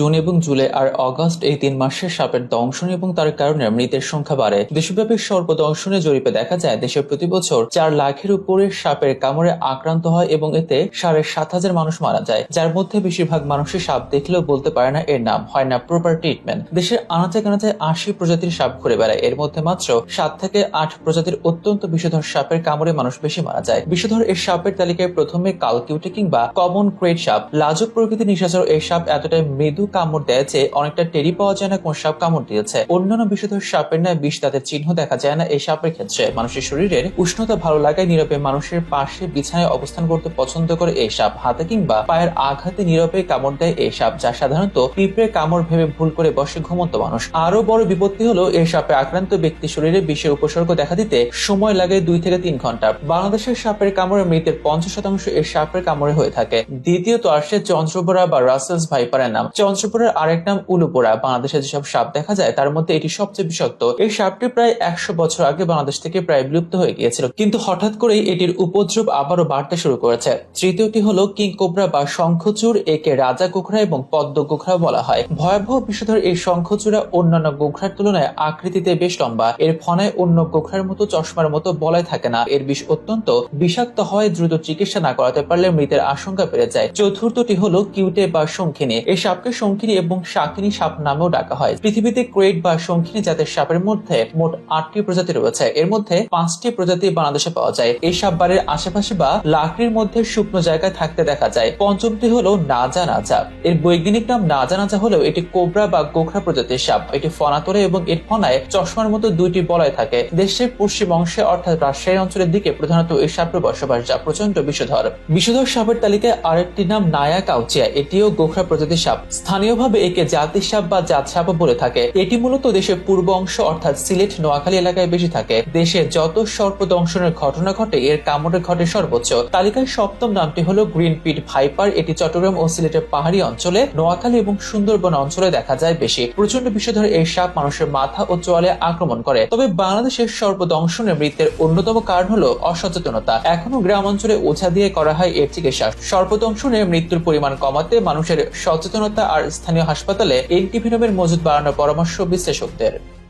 June এবং জুলাই আর August এই তিন মাসে সাপের দংশন এবং তার কারণে মৃতের সংখ্যা বাড়ে। দেশব্যাপী সর্বদংশনের জরিপে দেখা যায়, দেশে প্রতি বছর চার লাখের উপরে সাপের কামড়ে আক্রান্ত হয় এবং এতে সাড়ে সাত হাজার মানুষ মারা যায়, যার মধ্যে বেশিরভাগ মানুষই সাপ দেখলেও বলতে পারে না এর নাম, হয় না প্রপার ট্রিটমেন্ট দেশের আনাচে কানাচে আশি প্রজাতির সাপ ঘুরে বেড়ায়, এর মধ্যে মাত্র সাত থেকে আট প্রজাতির অত্যন্ত বিষধর সাপের কামড়ে মানুষ বেশি মারা যায়। বিষধর এই সাপের তালিকায় প্রথমে কালকিউটে কিংবা কমন ক্রেট সাপ, লাজুক প্রকৃতির নিশাচর এই সাপ এতটাই মৃদু কামড় দেয় যে অনেকটা টেরি পাওয়া যায় না কোন সাপ কামড় দিয়েছে। অন্যান্য বিষধর সাপের ন্যায় বিষ তাদের চিহ্ন দেখা যায় না এই সাপের ক্ষেত্রে। মানুষের শরীরের উষ্ণতা ভালো লাগায় নীরবে মানুষের পাশে বিছানায় অবস্থান করতে পছন্দ করে এই সাপ। হাতে কিংবা পায়ের আঘাতে নীরবে কামড় দেয় এই সাপ, যা সাধারণত পিঁপড়ে কামড় ভেবে ভুল করে বসে ঘুমন্ত মানুষ। আরও বড় বিপত্তি হলো এই সাপে আক্রান্ত ব্যক্তি শরীরে বিষের উপসর্গ দেখা দিতে সময় লাগে দুই থেকে তিন ঘণ্টা। বাংলাদেশের সাপের কামড়ে মৃতের পঞ্চাশ শতাংশ এই সাপের কামড়ে হয়ে থাকে। দ্বিতীয়ত আসছে চন্দ্রপোড়া বা রাসেলস ভাইপারের নাম। চন্দ্রপুরের আরেক নাম উলুপোড়া। বাংলাদেশে যেসব সাপ দেখা যায়, তার মধ্যে এটি সবচেয়ে বিষাক্ত। এই সাপটি প্রায় একশো বছর আগে বাংলাদেশ থেকে প্রায় বিলুপ্ত হয়ে গিয়েছিল। কিন্তু হঠাৎ করেই এটির উপদ্রব আবারও বাড়তে শুরু করেছে। তৃতীয়টি হলো কিং কোবরা বা শঙ্খচূড়, একে রাজা গোখরা এবং পদ্ম গোখরা বলা হয়। ভয়াবহ বিষধর এই শঙ্খচূড়া অন্যান্য গোখরার তুলনায় আকৃতিতে বেশ লম্বা। এর ফনায় অন্য গোখরার মতো চশমার মতো বলাই থাকে না। এর বিষ অত্যন্ত বিষাক্ত হয়, দ্রুত চিকিৎসা না করাতে পারলে মৃতের আশঙ্কা বেড়ে যায়। চতুর্থটি হলো কিউটে বা শঙ্খিনী। এই সাপকে শঙ্খিনী এবং শাকিনী সাপ নামেও ডাকা হয়। পৃথিবীতে ক্রেট বা শঙ্খিনী জাতের সাপের মধ্যে মোট আটটি প্রজাতি রয়েছে। এর মধ্যে পাঁচটি প্রজাতি বাংলাদেশে পাওয়া যায়। এই সাপ বাড়ির আশেপাশে বা লাকড়ির মধ্যে শুকনো জায়গায় থাকতে দেখা যায়। পঞ্চমটি হলো নাজা নাজা। এর বৈজ্ঞানিক নাম নাজা নাজা হলেও এটি কোবরা বা গোখরা প্রজাতির সাপ। এটি ফনা তোলে এবং এর ফনায় চশমার মতো দুইটি বলয় থাকে। দেশের পশ্চিম অংশে অর্থাৎ রাজশাহী অঞ্চলের দিকে প্রধানত এই সাপের বসবাস, যা প্রচণ্ড বিষধর। বিষধর সাপের তালিকায় আরেকটি নাম নায়া কাউচিয়া। এটিও গোখরা প্রজাতির সাপ। স্থানীয়ভাবে একে জাতি সাপ বা জাত সাপ বলে থাকে। এটি মূলত দেশের পূর্ব অংশ, অর্থাৎ সিলেট, নোয়াখালী এলাকায় বেশি থাকে। দেশে যত সর্প দংশনের ঘটনা ঘটে, এর কামড়ে ঘটে সর্বোচ্চ। তালিকায় সপ্তম নামটি হলো গ্রিন পিট ভাইপার। এটি চট্টগ্রাম ও সিলেটের পাহাড়ি অঞ্চলে, নোয়াখালী এবং সুন্দরবন অঞ্চলে দেখা যায় বেশি। প্রচণ্ড বিষধর এই সাপ মানুষের মাথা ও চোয়ালে আক্রমণ করে। তবে বাংলাদেশের সর্বদংশনের মৃত্যুর অন্যতম কারণ হলো অসচেতনতা। এখনও গ্রাম অঞ্চলে ওঝা দিয়ে করা হয় এর চিকিৎসা। সর্বদংশনের মৃত্যুর পরিমাণ কমাতে মানুষের সচেতনতা আর স্থানীয় হাসপাতালে এন্টিভেনমের মজুদ বাড়ানোর পরামর্শ বিশ্লেষকদের।